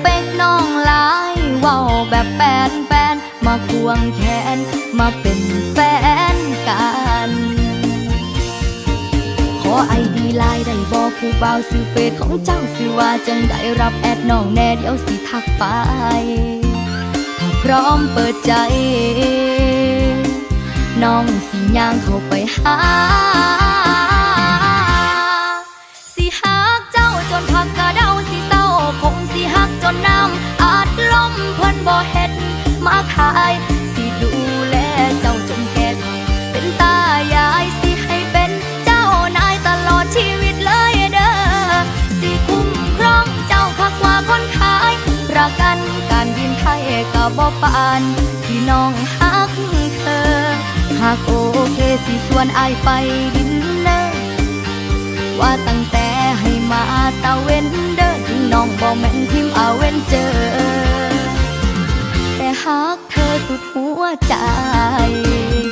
เปกน้องหลายเว้าแบบแปนแปนมาควงแขนมาเป็นแฟนกัน ขอไอดีไลน์ได้บอกผู้บ่าวซื้อเฟซของเจ้าสิว่าจังได้รับแอดน้องแน่เดี๋ยวสิทักไป ถ้าพร้อมเปิดใจ น้องสิย่างเข้าไปหา ล้มเพิ่นบ่เฮ็ดมาขายสิดูแลเจ้าจนแก่เฒ่าเป็นตายายสิให้เป็นเจ้านายตลอดชีวิตเลยเด้อสิคุ้มครองเจ้าคักกว่าคนขายประกันการบินไทยก็บ่ปานที่น้องหักเธอหากโอเคสิส่วนอายไปดินเนอร์ว่าตั้งแต่ให้มาตะเวนเดินถึงน้องบ่แม่นทิมอาเว้นเจอ 我爱。